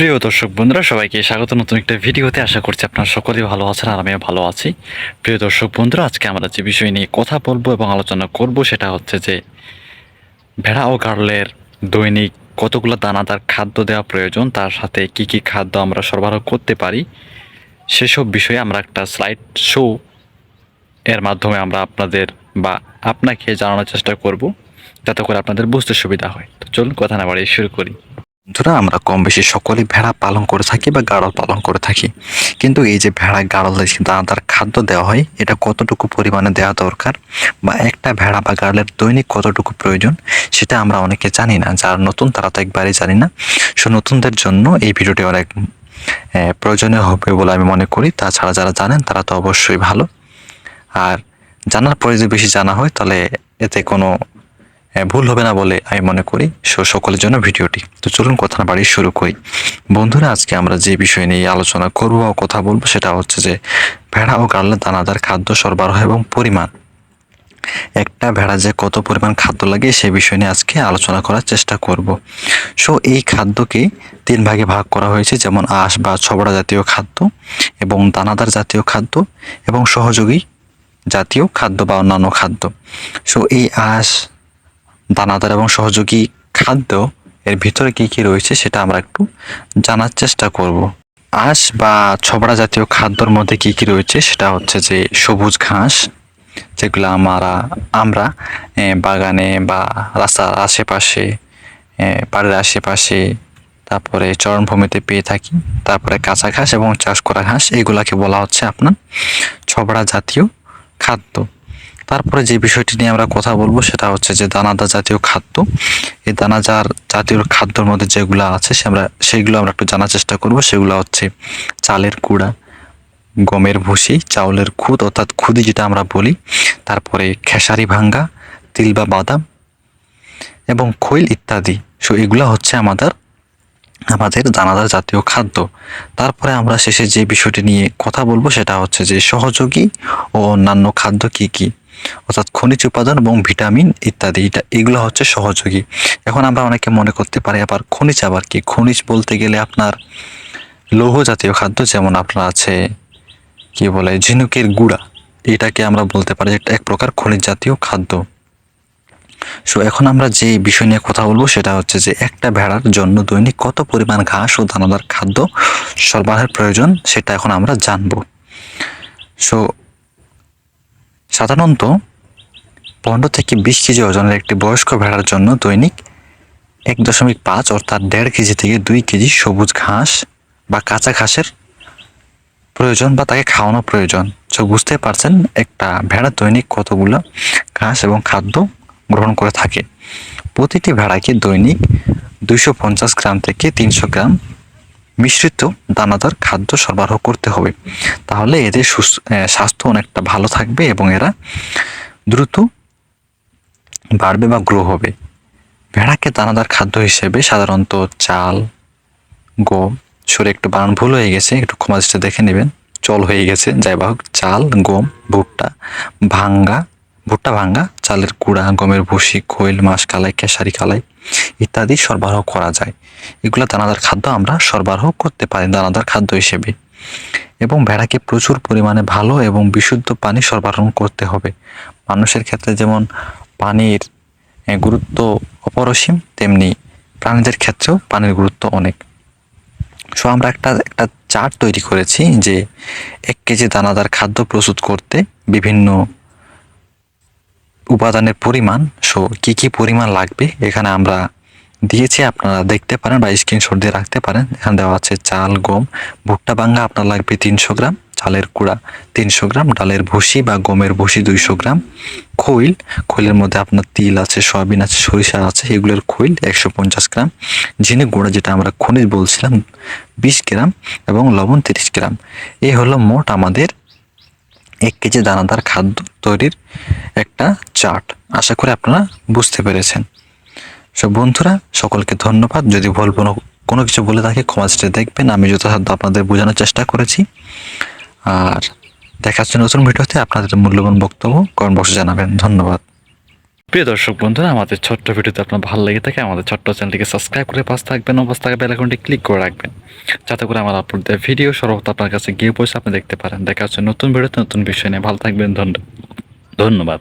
প্রিয় দর্শক বন্ধুরা, সবাইকে স্বাগত। নতুন একটা ভিডিওতে আশা করছি আপনারা সকলেই ভালো আছেন আর আমিও ভালো আছি। প্রিয় দর্শক বন্ধুরা, আজকে আমরা যে বিষয় নিয়ে কথা বলব এবং আলোচনা করব সেটা হচ্ছে যে, ভেড়া ও গার্লের দৈনিক কতগুলো দানাদার খাদ্য দেওয়া প্রয়োজন, তার সাথে কি কি খাদ্য আমরা সরবরাহ করতে পারি, সেসব বিষয়ে আমরা একটা স্লাইড শো এর মাধ্যমে আমরা আপনাদের বা আপনাকে জানানোর চেষ্টা করব, যাতে করে আপনাদের বুঝতে সুবিধা হয়। তো চলুন কথা না বাড়িয়ে শুরু করি। বন্ধুরা, আমরা কম বেশি সকলেই ভেড়া পালন করে থাকি বা গাড়ল পালন করে থাকি। কিন্তু এই যে ভেড়া গাড়লে দানাদার খাদ্য দেওয়া হয়, এটা কতটুকু পরিমাণে দেওয়া দরকার বা একটা ভেড়া বা গাড়লের দৈনিক কতটুকু প্রয়োজন, সেটা আমরা অনেকে জানি না, যারা নতুন তারা তো একবারই জানি না। সো নতুনদের জন্য এই ভিডিওটি অনেক প্রয়োজনীয় হবে বলে আমি মনে করি। তাছাড়া যারা জানেন, তারা তো অবশ্যই ভালো। আর জানার পরে যদি বেশি জানা হয়, তাহলে এতে কোনো ভুল হবে না বলে আমি মনে করি সো সকলের জন্য ভিডিওটি। তো চলুন কথা না বাড়ি শুরু করি। বন্ধুরা, আজকে আমরা যে বিষয় নিয়ে আলোচনা করব ও কথা বলব সেটা হচ্ছে যে ভেড়া ও গাড়লের দানাদার খাদ্য সরবরাহ এবং পরিমাণ। একটা ভেড়া যে কত পরিমাণ খাদ্য লাগে সে বিষয় নিয়ে আজকে আলোচনা করার চেষ্টা করব। সো এই খাদ্যকে তিন ভাগে ভাগ করা হয়েছে, যেমন আঁশ বা ছবড়া জাতীয় খাদ্য এবং দানাদার জাতীয় খাদ্য এবং সহযোগী জাতীয় খাদ্য বা অন্যান্য খাদ্য। সো এই আঁশ দানাদার এবং সহযোগী খাদ্য এর ভিতরে কি কি রয়েছে সেটা আমরা একটু জানার চেষ্টা করব। আঁশ বা ছবড়া জাতীয় খাদ্যর মধ্যে কি কি রয়েছে সেটা হচ্ছে যে সবুজ ঘাস, যেগুলো আমরা আমরা বাগানে বা রাস্তার আশেপাশে বাড়ির আশেপাশে, তারপরে চরণভূমিতে পেয়ে থাকি, তারপরে কাঁচা ঘাস এবং চাষ করা ঘাস, এগুলাকে বলা হচ্ছে আপনার ছবড়া জাতীয় খাদ্য। তারপরে যে বিষয়টি নিয়ে আমরা কথা বলব সেটা হচ্ছে যে দানাদার জাতীয় খাদ্য। এই দানাদার জাতীয় খাদ্যর মধ্যে যেগুলো আছে সে আমরা সেগুলো আমরা একটু জানার চেষ্টা করব। সেগুলো হচ্ছে চালের কুড়া গমের ভুসি, চাউলের খুদ, অর্থাৎ খুদি যেটা আমরা বলি। তারপরে খেসারি ভাঙ্গা, তিল বা বাদাম এবং খৈল ইত্যাদি। সো এগুলো হচ্ছে আমাদের আমাদের দানাদার জাতীয় খাদ্য। তারপরে আমরা শেষে যে বিষয়টি নিয়ে কথা বলব সেটা হচ্ছে যে সহযোগী ও অন্যান্য খাদ্য কি কি? অর্থাৎ খনিজ উপাদান এবং ভিটামিন ইত্যাদি, এটা এগুলো হচ্ছে সহযোগী। এখন আমরা অনেকে মনে করতে পারি আবার খনিজ আবার কি? খনিজ বলতে গেলে আপনার লৌহ জাতীয় খাদ্য যেমন আপনার আছে, কি বলে, ঝিনুকের গুঁড়া, এটাকে আমরা বলতে পারি একটা এক প্রকার খনিজ জাতীয় খাদ্য। সো এখন আমরা যে বিষয় নিয়ে কথা বলব সেটা হচ্ছে যে একটা ভেড়ার জন্য দৈনিক কত পরিমাণ ঘাস ও দানাদার খাদ্য সরবরাহের প্রয়োজন সেটা এখন আমরা জানব। সো সাধারণত পনেরো থেকে বিশ কেজি ওজনের একটি বয়স্ক ভেড়ার জন্য দৈনিক এক দশমিক পাঁচ অর্থাৎ দেড় কেজি থেকে দুই কেজি সবুজ ঘাস বা কাঁচা ঘাসের প্রয়োজন বা তাকে খাওয়ানো প্রয়োজন। সো বুঝতে পারছেন একটা ভেড়া দৈনিক কতগুলো ঘাস এবং খাদ্য গ্রহণ করে থাকে। প্রতিটি ভেড়াকে দৈনিক দুইশো পঞ্চাশ গ্রাম থেকে তিনশো গ্রাম মিশ্রিত দানাদার খাদ্য সরবরাহ করতে হবে। তাহলে এদের স্বাস্থ্য অনেকটা ভালো থাকবে এবং এরা দ্রুত বাড়বে বা গ্রো হবে। ভেড়াকে দানাদার খাদ্য হিসেবে সাধারণত চাল, গম, সরে একটু বানান, ভুল হয়ে গেছে, একটু ক্ষমা দৃষ্টিতে দেখে নেবেন। চল হয়ে গেছে, যাই হোক, চাল, গম, ভুট্টা, ভাঙ্গা ভুট্টা ভাঙ্গা, চালের কুড়া গমের ভুসি, খৈল মাছ কালাই কেশারি, কালাই। ইত্যাদি সরবরাহ করা যায়। এগুলো দানাদার খাদ্য আমরা সরবরাহ করতে পারি, দানাদার খাদ্য হিসেবে। এবং ভেড়াকে প্রচুর পরিমাণে ভালো এবং বিশুদ্ধ পানি সরবরাহ করতে হবে। মানুষের ক্ষেত্রে যেমন পানির গুরুত্ব অপরসীম, তেমনি প্রাণীদের ক্ষেত্রেও পানির গুরুত্ব অনেক। সো আমরা একটা একটা চার্ট তৈরি করেছি যে এক কেজি দানাদার খাদ্য প্রস্তুত করতে বিভিন্ন উপাদানের পরিমাণ সো কি কি পরিমাণ লাগবে, এখানে আমরা দিয়েছি, আপনারা দেখতে পারেন বা স্ক্রিনশট দিয়ে রাখতে পারেন। এখানে দেওয়া আছে চাল, গম, ভুট্টা বাঙ্গা আপনার লাগবে তিনশো গ্রাম, চালের কুড়া তিনশো গ্রাম, ডালের ভুসি বা গমের ভুসি দুইশো গ্রাম, খৈল, খৈলের মধ্যে আপনার তিল আছে, সয়াবিন আছে, সরিষা আছে, এগুলোর খৈল একশো পঞ্চাশ গ্রাম ঝিনুক গুঁড়া যেটা আমরা খনিজ বলছিলাম, বিশ গ্রাম এবং লবণ তিরিশ গ্রাম। এই হলো মোট আমাদের এক কেজি দানাদার খাদ্য তৈরির একটা চার্ট। আশা করি আপনারা বুঝতে পেরেছেন। সব বন্ধুরা, সকলকে ধন্যবাদ। যদি ভুল কোনো কিছু বলে থাকে, ক্ষমা দৃষ্টিতে দেখবেন। আমি যথাসাধ্য আপনাদের বোঝানোর চেষ্টা করেছি। আর জন্য নতুন ভিডিওতে আপনাদের মূল্যবান বক্তব্য কমেন্ট বক্সে জানাবেন। ধন্যবাদ। প্রিয় দর্শক বন্ধুরা, আমাদের ছোট্ট ভিডিওতে আপনার ভালো লেগে থাকে, আমাদের ছোট্ট চ্যানেলটিকে সাবস্ক্রাইব করে পাশ থাকবেন ও পাশ থাকা বেলাকনটি ক্লিক করে রাখবেন। যাতে করে আমার আপলোড দেওয়া ভিডিও সর্বত আপনার কাছে গিয়ে পৌঁছে আপনি দেখতে পারেন। দেখা হচ্ছে নতুন ভিডিওতে নতুন বিষয় নিয়ে। ভালো থাকবেন ধন্য- ধন্যবাদ।